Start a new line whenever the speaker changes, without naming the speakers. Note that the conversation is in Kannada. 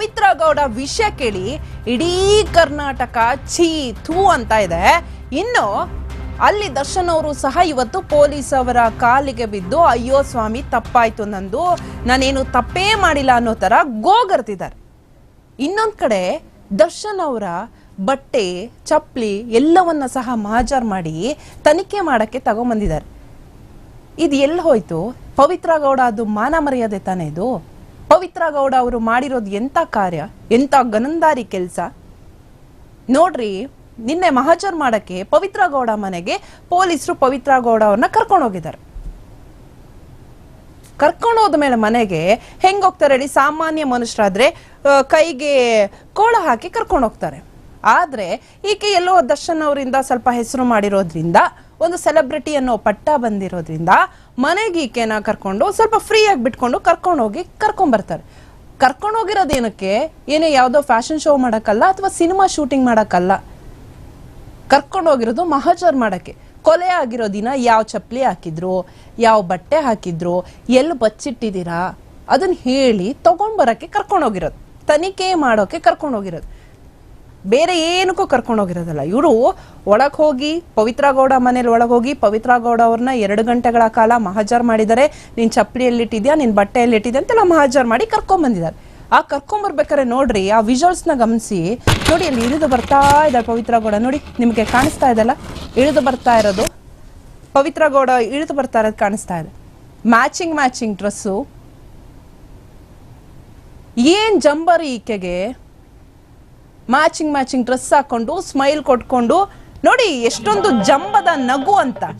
ಪವಿತ್ರ ಗೌಡ ವಿಷಯ ಕೇಳಿ ಇಡೀ ಕರ್ನಾಟಕ ಛೀ ಥೂ ಅಂತ ಇದೆ. ಇನ್ನು ಅಲ್ಲಿ ದರ್ಶನ್ ಅವರು ಸಹ ಇವತ್ತು ಪೊಲೀಸ್ ಅವರ ಕಾಲಿಗೆ ಬಿದ್ದು, ಅಯ್ಯೋ ಸ್ವಾಮಿ, ತಪ್ಪಾಯ್ತು ನಂದು. ನಾನೇನು ತಪ್ಪೇ ಮಾಡಿಲ್ಲ ಅನ್ನೋ ತರ ಗೋಗರ್ತಿದ್ದಾರೆ. ಇನ್ನೊಂದು ಕಡೆ ದರ್ಶನ್ ಅವರ ಬಟ್ಟೆ ಚಪ್ಪಲಿ ಎಲ್ಲವನ್ನ ಸಹ ಮಾಜಾರ್ ಮಾಡಿ ತನಿಖೆ ಮಾಡಕ್ಕೆ ತಗೊಂಬಂದಿದ್ದಾರೆ. ಇದು ಎಲ್ಲಿ ಹೋಯ್ತು? ಪವಿತ್ರ ಗೌಡ ಅದು ಮಾನ ಮರ್ಯಾದೆ ತಾನೇ ಇದು? ಪವಿತ್ರ ಗೌಡ ಅವರು ಮಾಡಿರೋದು ಎಂತ ಕಾರ್ಯ ಎಂತ ಗನಂದಾರಿ ಕೆಲಸ? ನೋಡ್ರಿ, ನಿನ್ನೆ ಮಹಾಜರ್ ಮಾಡಕ್ಕೆ ಪವಿತ್ರ ಗೌಡ ಮನೆಗೆ ಪೊಲೀಸರು ಪವಿತ್ರ ಗೌಡ ಅವ್ರನ್ನ ಕರ್ಕೊಂಡು ಹೋಗಿದ್ದಾರೆ. ಕರ್ಕೊಂಡು ಹೋದ್ಮೇಲೆ ಮನೆಗೆ ಹೆಂಗ್ ಹೋಗ್ತಾರೆ ಹೇಳಿ, ಸಾಮಾನ್ಯ ಮನುಷ್ಯರಾದ್ರೆ ಕೈಗೆ ಕೋಳ ಹಾಕಿ ಕರ್ಕೊಂಡು ಹೋಗ್ತಾರೆ. ಆದ್ರೆ ಈಕೆ ಎಲ್ಲೋ ದರ್ಶನ್ ಅವರಿಂದ ಸ್ವಲ್ಪ ಹೆಸರು ಮಾಡಿರೋದ್ರಿಂದ ಒಂದು ಸೆಲೆಬ್ರಿಟಿ ಅನ್ನೋ ಪಟ್ಟ ಬಂದಿರೋದ್ರಿಂದ ಮನೆಗೆ ಈಕೆನ ಕರ್ಕೊಂಡು ಸ್ವಲ್ಪ ಫ್ರೀ ಆಗಿ ಬಿಟ್ಕೊಂಡು ಕರ್ಕೊಂಡು ಹೋಗಿ ಕರ್ಕೊಂಡ್ ಬರ್ತಾರೆ. ಕರ್ಕೊಂಡು ಹೋಗಿರೋದೇನಕ್ಕೆ ಏನೋ ಯಾವುದೋ ಫ್ಯಾಷನ್ ಶೋ ಮಾಡೋಕ್ಕಲ್ಲ ಅಥವಾ ಸಿನಿಮಾ ಶೂಟಿಂಗ್ ಮಾಡೋಕ್ಕಲ್ಲ. ಕರ್ಕೊಂಡು ಹೋಗಿರೋದು ಮಹಾಜರ್ ಮಾಡಕ್ಕೆ. ಕೊಲೆ ಆಗಿರೋ ದಿನ ಯಾವ ಚಪ್ಪಲಿ ಹಾಕಿದ್ರು, ಯಾವ ಬಟ್ಟೆ ಹಾಕಿದ್ರು ಎಲ್ಲಿ ಬಚ್ಚಿಟ್ಟಿದ್ದೀರಾ? ಅದನ್ನ ಹೇಳಿ ತಗೊಂಡ್ಬರೋಕ್ಕೆ ಕರ್ಕೊಂಡು ಹೋಗಿರೋದು. ತನಿಖೆ ಮಾಡೋಕ್ಕೆ ಕರ್ಕೊಂಡು ಹೋಗಿರೋದು. ಬೇರೆ ಏನಕ್ಕೂ ಕರ್ಕೊಂಡು ಹೋಗಿರೋದಲ್ಲ. ಇವರು ಒಳಗೆ ಹೋಗಿ ಪವಿತ್ರ ಗೌಡ ಮನೇಲಿ ಒಳಗೆ ಹೋಗಿ ಪವಿತ್ರ ಗೌಡ ಅವ್ರನ್ನ ಎರಡು ಗಂಟೆಗಳ ಕಾಲ ಮಹಾಜರ್ ಮಾಡಿದ್ದಾರೆ. ನಿನ್ ಚಪ್ಪಲಿ ಎಲ್ಲಿಟ್ಟಿದ್ಯಾ ನಿನ್ ಬಟ್ಟೆಯಲ್ಲಿ ಇಟ್ಟಿದ್ಯಾ ಅಂತೆಲ್ಲ ಮಹಾಜರ್ ಮಾಡಿ ಕರ್ಕೊಂಡ್ ಬಂದಿದ್ದಾರೆ. ಆ ಕರ್ಕೊಂಡ್ ಬರ್ಬೇಕಾದ್ರೆ ನೋಡ್ರಿ, ಆ ವಿಜುವಲ್ಸ್ನ ಗಮನಿಸಿ. ನೋಡಿ, ಅಲ್ಲಿ ಇಳಿದು ಬರ್ತಾ ಇದ್ದಾರೆ ಪವಿತ್ರ ಗೌಡ ನೋಡಿ, ನಿಮಗೆ ಕಾಣಿಸ್ತಾ ಇದೆಲ್ಲ ಇಳಿದು ಬರ್ತಾ ಇರೋದು. ಪವಿತ್ರ ಗೌಡ ಇಳಿದು ಬರ್ತಾ ಇರೋದು ಕಾಣಿಸ್ತಾ ಇದೆ. ಮ್ಯಾಚಿಂಗ್ ಮ್ಯಾಚಿಂಗ್ ಡ್ರೆಸ್ಸು ಏನ್ ಜಂಬರಿ ಈಕೆಗೆ? ಮ್ಯಾಚಿಂಗ್ ಮ್ಯಾಚಿಂಗ್ ಡ್ರೆಸ್ ಹಾಕೊಂಡು ಸ್ಮೈಲ್ ಕೊಟ್ಕೊಂಡು ನೋಡಿ ಎಷ್ಟೊಂದು ಜಂಬದ ನಗು ಅಂತ.